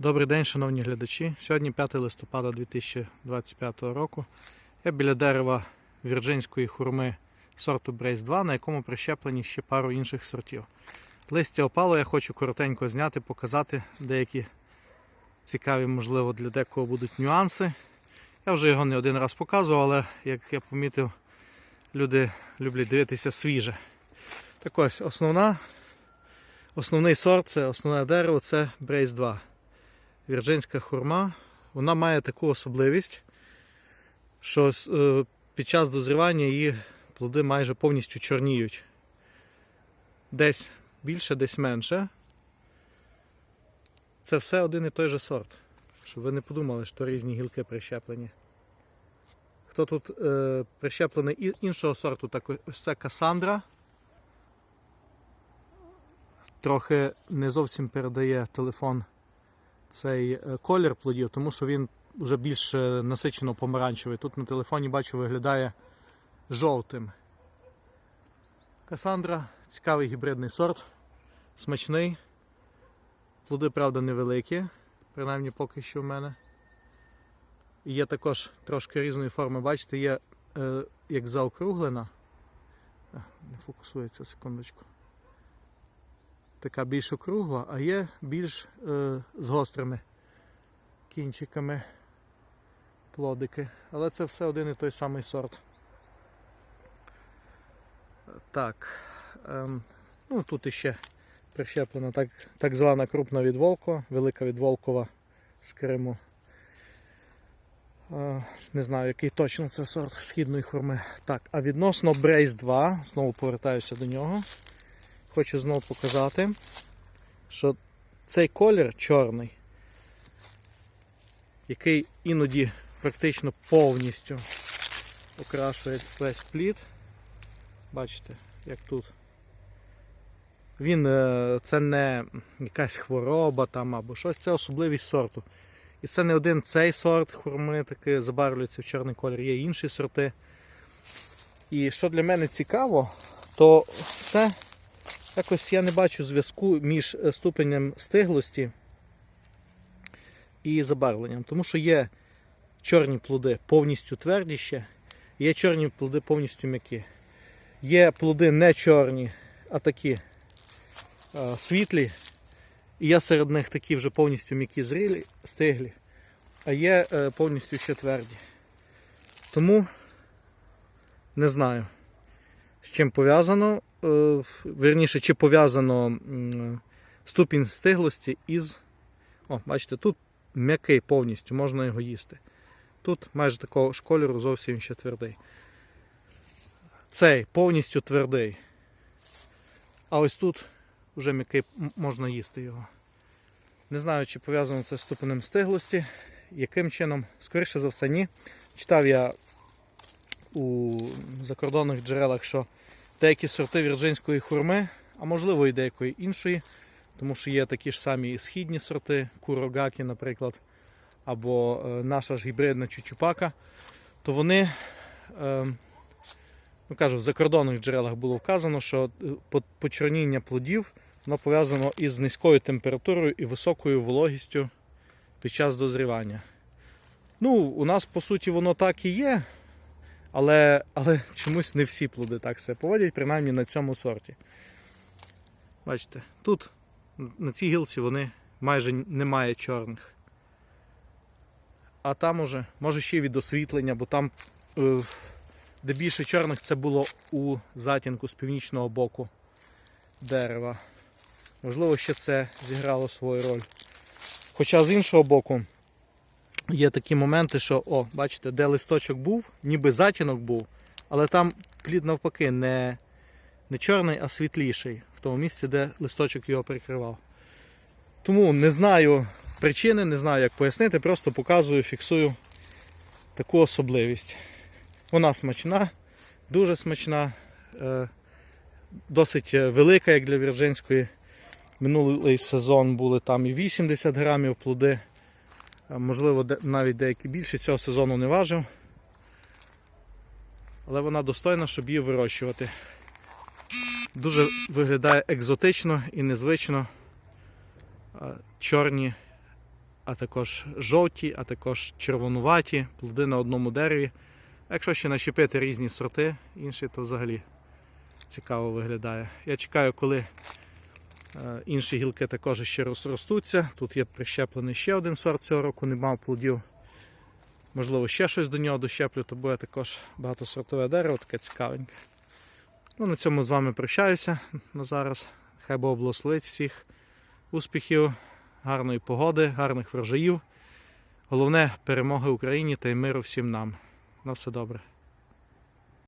Добрий день, шановні глядачі. Сьогодні 5 листопада 2025 року. Я біля дерева вірджинської хурми сорту Брейс 2, на якому прищеплені ще пару інших сортів. Листя опало я хочу коротенько зняти, показати деякі цікаві, можливо, для декого будуть нюанси. Я вже його не один раз показував, але як я помітив, люди люблять дивитися свіже. Так ось, основна, основний сорт, це основне дерево це Брейс 2 вірджинська хурма, вона має таку особливість, що е, під час дозрівання її плоди майже повністю чорніють. Десь більше, десь менше. Це все один і той же сорт. Щоб ви не подумали, що різні гілки прищеплені. Хто тут е, прищеплений іншого сорту, так ось це Касандра. Трохи не зовсім передає телефон цей е, колір плодів, тому що він вже більш е, насичено помаранчевий. Тут на телефоні бачу виглядає жовтим. Касандра цікавий гібридний сорт, смачний. Плоди, правда, невеликі, принаймні поки що в мене. Є також трошки різної форми. Бачите, є е, як заокруглена. Не фокусується секундочку така більш округла, а є більш е, з гострими кінчиками плодики. Але це все один і той самий сорт. Так. Ем, ну, тут іще прищеплена так, так звана крупна відволкова, велика відволкова з Криму. Е, не знаю, який точно це сорт східної хурми. Так, а відносно Брейс 2, знову повертаюся до нього. Хочу знову показати, що цей колір чорний, який іноді практично повністю окрашує весь плід. Бачите, як тут. Він е, це не якась хвороба там або щось, це особливість сорту. І це не один цей сорт хурми таки забарвлюється в чорний колір, є інші сорти. І що для мене цікаво, то це Якось я не бачу зв'язку між е, ступенем стиглості і забарвленням. Тому що є чорні плоди повністю тверді ще, є чорні плоди повністю м'які. Є плоди не чорні, а такі а, світлі. І є серед них такі вже повністю м'які зрілі, стиглі, а є е, повністю ще тверді. Тому не знаю, з чим пов'язано. Е, верніше, чи пов'язано ступінь стиглості із. О, бачите, тут м'який повністю, можна його їсти. Тут майже такого ж кольору зовсім ще твердий. Цей повністю твердий. А ось тут вже м'який можна їсти його. Не знаю, чи пов'язано це з ступенем стиглості, яким чином, скоріше за все, ні. Читав я у закордонних джерелах, що деякі сорти вірджинської хурми, а можливо і деякої іншої, тому що є такі ж самі і східні сорти, курогакі, наприклад, або е, наша ж гібридна чучупака, то вони, е, ну кажу, в закордонних джерелах було вказано, що е, почорніння плодів воно пов'язано із низькою температурою і високою вологістю під час дозрівання. Ну, у нас по суті воно так і є, але, але чомусь не всі плоди так себе поводять, принаймні на цьому сорті. Бачите, тут на цій гілці вони майже немає чорних. А там уже, може ще й від освітлення, бо там, е, де більше чорних, це було у затінку з північного боку дерева. Можливо, ще це зіграло свою роль. Хоча з іншого боку, є такі моменти, що, о, бачите, де листочок був, ніби затінок був, але там плід навпаки не, не чорний, а світліший в тому місці, де листочок його прикривав. Тому не знаю причини, не знаю, як пояснити, просто показую, фіксую таку особливість. Вона смачна, дуже смачна, е, досить е, велика, як для вірджинської. Минулий сезон були там і 80 грамів плоди. Можливо, навіть деякі більше цього сезону не важив. Але вона достойна, щоб її вирощувати. Дуже виглядає екзотично і незвично. Чорні а також жовті, а також червонуваті, плоди на одному дереві. Якщо ще нащепити різні сорти, інші, то взагалі цікаво виглядає. Я чекаю, коли інші гілки також ще розростуться. Тут є прищеплений ще один сорт цього року, не мав плодів. Можливо, ще щось до нього дощеплю, то буде також багатосортове дерево, таке цікавеньке. Ну, на цьому з вами прощаюся на зараз. Хай Бог благословить всіх успіхів, гарної погоди, гарних врожаїв. Головне перемоги Україні та й миру всім нам. На все добре.